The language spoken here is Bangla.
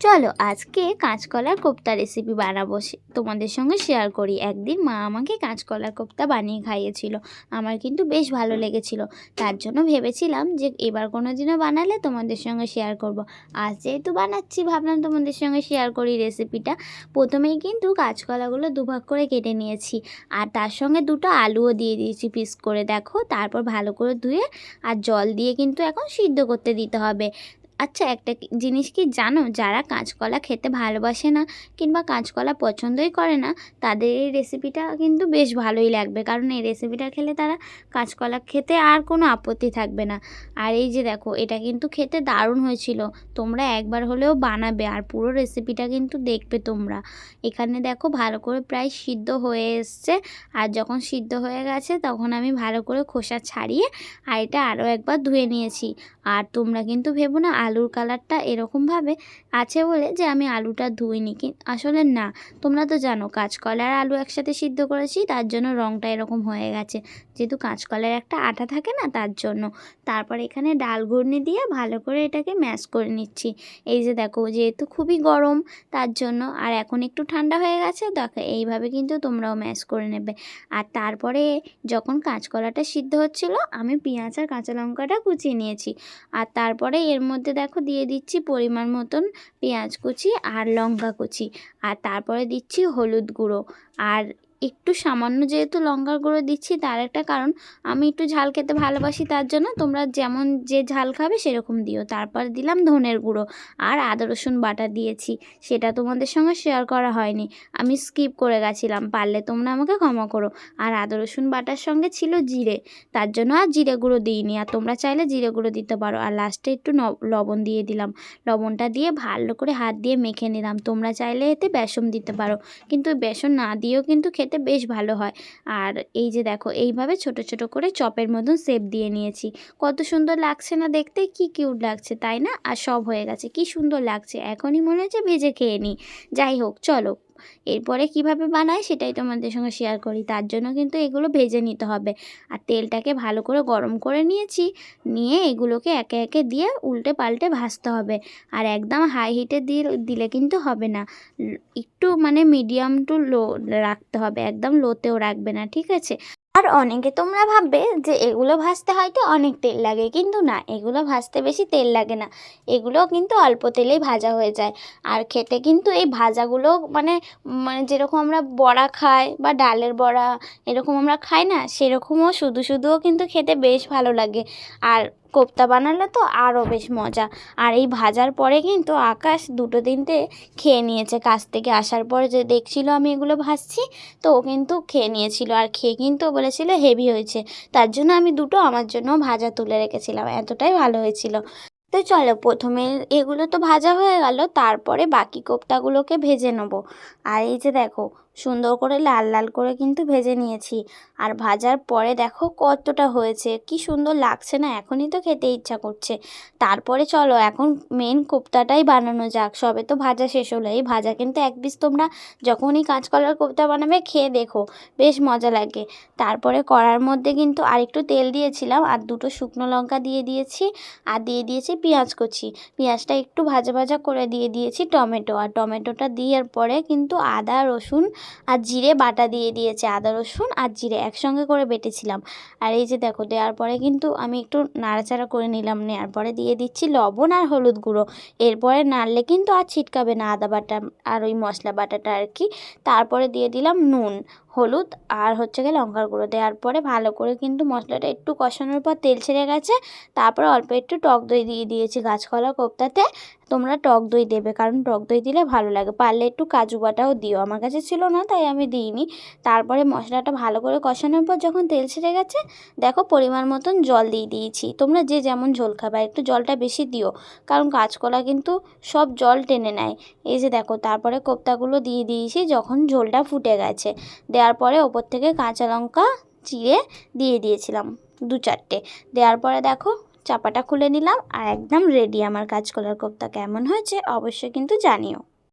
চলো আজকে কাঁচকলার কোপ্তা রেসিপি বানাবো। তোমাদের সঙ্গে শেয়ার করি। একদিন মা আমাকে কাঁচকলার কোপ্তা বানিয়ে খাইয়েছিল। আমার কিন্তু বেশ ভালো লেগেছিল। তার জন্য ভেবেছিলাম যে এবার কোনো দিনও বানালে তোমাদের সঙ্গে শেয়ার করব। আজ যেহেতু বানাচ্ছি, ভাবলাম তোমাদের সঙ্গে শেয়ার করি রেসিপিটা প্রথমেই কিন্তু কাঁচকলাগুলো দুভাগ করে কেটে নিয়েছি। আর তার সঙ্গে দুটো আলুও দিয়ে দিয়েছি পিস করে, দেখো। তারপর ভালো করে ধুয়ে আর জল দিয়ে কিন্তু এখন সিদ্ধ করতে দিতে হবে। আচ্ছা একটা জিনিস কি জানো? যারা কাঁচকলা খেতে ভালোবাসে না কিংবা কাঁচকলা পছন্দই করে না, তাদের এই রেসিপিটা কিন্তু বেশ ভালোই লাগবে। কারণ এই রেসিপিটা খেলে তারা কাঁচকলা খেতে আর কোনো আপত্তি থাকবে না। আর এই যে দেখো, এটা কিন্তু খেতে দারুণ হয়েছিল। তোমরা একবার হলেও বানাবে আর পুরো রেসিপিটা কিন্তু দেখবে তোমরা। এখানে দেখো, ভালো করে প্রায় সিদ্ধ হয়ে এসছে। আর যখন সিদ্ধ হয়ে গেছে, তখন আমি ভালো করে খোসা ছাড়িয়ে আর এটা আরও একবার ধুয়ে নিয়েছি। আর তোমরা কিন্তু ভেবো না আলুর কালারটা এরকমভাবে আছে বলে যে আমি আলুটা ধুইনি কি, আসলে না। তোমরা তো জানো কাঁচকলা আর আলু একসাথে সিদ্ধ করেছি, তার জন্য রঙটা এরকম হয়ে গেছে। যেহেতু কাঁচকলার একটা আঠা থাকে না, তার জন্য। তারপর এখানে ডাল ঘুর্নি দিয়ে ভালো করে এটাকে ম্যাশ করে নিচ্ছি। এই যে দেখো, যেহেতু খুবই গরম, তার জন্য আর এখন একটু ঠান্ডা হয়ে গেছে, দেখো, এইভাবে কিন্তু তোমরাও ম্যাশ করে নেবে। আর তারপরে যখন কাঁচকলাটা সিদ্ধ হচ্ছিল, আমি পেঁয়াজ আর কাঁচা লঙ্কাটা কুচিয়ে নিয়েছি। আর তারপরে এর মধ্যে দেখো দিয়ে দিচ্ছি পরিমাণ মতন পেঁয়াজ কুচি আর লঙ্কা কুচি। আর তারপরে দিচ্ছি হলুদ গুঁড়ো। আর একটু সামান্য যেহেতু লঙ্কার গুঁড়ো দিচ্ছি, তার একটা কারণ, আমি একটু ঝাল খেতে ভালোবাসি, তার জন্য তোমরা যেমন যে ঝাল খাবে সেরকম দিও। তারপর দিলাম ধনের গুঁড়ো আর আদা, রসুন বাটা দিয়েছি, সেটা তোমাদের সঙ্গে শেয়ার করা হয়নি। আমি স্কিপ করে গেছিলাম, পারলে তোমরা আমাকে ক্ষমা করো। আর আদা, রসুন বাটার সঙ্গে ছিল জিরে, তার জন্য আর জিরে গুঁড়ো দিইনি। আর তোমরা চাইলে জিরে গুঁড়ো দিতে পারো। আর লাস্টে একটু লবণ দিয়ে দিলাম। লবণটা দিয়ে ভালো করে হাত দিয়ে মেখে নিলাম। তোমরা চাইলে এতে বেসন দিতে পারো। কিন্তু বেসন না দিয়েও কিন্তু খেতে বেশ ভালো হয়। আর এই যে দেখো, এইভাবে ছোট ছোট করে চপের মতন সেপ দিয়ে নিয়েছি। কত সুন্দর লাগছে না দেখতে? কি কিউট লাগছে, তাই না? আর সব হয়ে গেছে। কি সুন্দর লাগছে। এখনই মনে হচ্ছে ভেজে খেয়ে নিই। যাই হোক, চলো। এরপরে কীভাবে বানাই সেটাই তোমাদের সঙ্গে শেয়ার করি। তার জন্য কিন্তু এগুলো ভেজে নিতে হবে। আর তেলটাকে ভালো করে গরম করে নিয়েছি। নিয়ে এগুলোকে একে একে দিয়ে উল্টে পাল্টে ভাজতে হবে। আর একদম হাই হিটে দিয়ে দিলে কিন্তু হবে না। একটু মানে মিডিয়াম টু লো রাখতে হবে। একদম লোতেও রাখবে না, ঠিক আছে? আর অনেকে তোমরা ভাববে যে এগুলো ভাজতে হয়তো অনেক তেল লাগে, কিন্তু না, এগুলো ভাজতে বেশি তেল লাগে না। এগুলো কিন্তু অল্প তেলেই ভাজা হয়ে যায়। আর খেতে কিন্তু এই ভাজাগুলো মানে মানে যেরকম আমরা বড়া খাই বা ডালের বড়া এরকম আমরা খাই না, সেরকমও শুধু শুধুও কিন্তু খেতে বেশ ভালো লাগে। আর কোপ্তা বানালে তো আরও বেশ মজা। আর এই ভাজার পরে কিন্তু আকাশ দুটো তিনটে খেয়ে নিয়েছে। কাছ থেকে আসার পরে যে দেখছিল আমি এগুলো ভাজছি, তো ও কিন্তু খেয়ে নিয়েছিল। আর খেয়ে কিন্তু বলেছিল হেভি হয়েছে। তার জন্য আমি দুটো আমার জন্য ভাজা তুলে রেখেছিলাম। এতটাই ভালো হয়েছিল। তো চলো, প্রথমে এগুলো তো ভাজা হয়ে গেল, তারপরে বাকি কোপ্তাগুলোকে ভেজে নেব। আর এই যে দেখো সুন্দর করে লাল লাল করে কিন্তু ভেজে নিয়েছি। আর ভাজার পরে দেখো কতটা হয়েছে, কি সুন্দর লাগছে না, এখনই তো খেতে ইচ্ছা করছে। তারপরে চলো, এখন মেন কোপ্তাটাই বানানো যাক, সবে তো ভাজা শেষ হলো। এই ভাজা কিন্তু এক পিস তোমরা যখনই কাঁচকলার কোপ্তা বানাবে খেয়ে দেখো, বেশ মজা লাগে। তারপরে কড়ার মধ্যে কিন্তু আরেকটু তেল দিয়েছিলাম, আর দুটো শুকনো লঙ্কা দিয়ে দিয়েছি, আর দিয়ে দিয়েছি পেঁয়াজ কুচি। পেঁয়াজটা একটু ভাজা ভাজা করে দিয়ে দিয়েছি টমেটো, আর টমেটোটা দেওয়ার পরে কিন্তু আদা, রসুন আর জিরে বাটা দিয়ে দিয়েছে আদা, রসুন আর জিরে একসঙ্গে করে বেটেছিলাম। আর এই যে দেখো, দেওয়ার পরে কিন্তু আমি একটু নাড়াচাড়া করে নিলাম। নেওয়ার পরে দিয়ে দিচ্ছি লবণ আর হলুদ গুঁড়ো। এরপরে নাড়লে কিন্তু আর ছিটকাবে না আদা বাটা আর ওই মশলা বাটাটা আর কি। তারপরে দিয়ে দিলাম নুন। হলুদ আর হচ্ছে গিয়ে লঙ্কার গুঁড়ো। দেওয়ার পরে ভালো করে কিন্তু মশলাটা একটু কষানোর পর তেল ছেড়ে গেছে। তারপরে অল্প একটু টক দই দিয়ে দিয়েছি গাছকলা কোপ্তাতে। তোমরা টক দই দেবে, কারণ টক দই দিলে ভালো লাগে। পারলে একটু কাজু বাটাও দিও। আমার কাছে ছিল না, তাই আমি দিইনি। তারপরে মশলাটা ভালো করে কষানোর পর যখন তেল ছেড়ে গেছে, দেখো পরিমাণ মতন জল দিয়ে দিয়েছি। তোমরা যে যেমন ঝোল খাবে, একটু জলটা বেশি দিও। কারণ কাঁচকলা কিন্তু সব জল টেনে নেয়। এই যে দেখো, তারপরে কোপ্তাগুলো দিয়ে দিয়েছি, যখন ঝোলটা ফুটে গেছে। দেওয়ার পরে ওপর থেকে কাঁচা লঙ্কা চিড়ে দিয়ে দিয়েছিলাম দু চারটে। দেওয়ার পরে দেখো চাপাটা খুলে নিলাম আর একদম রেডি আমার কাজ কাঁচকলার কোপ্তা। কেমন হয়েছে অবশ্যই কিন্তু জানিও।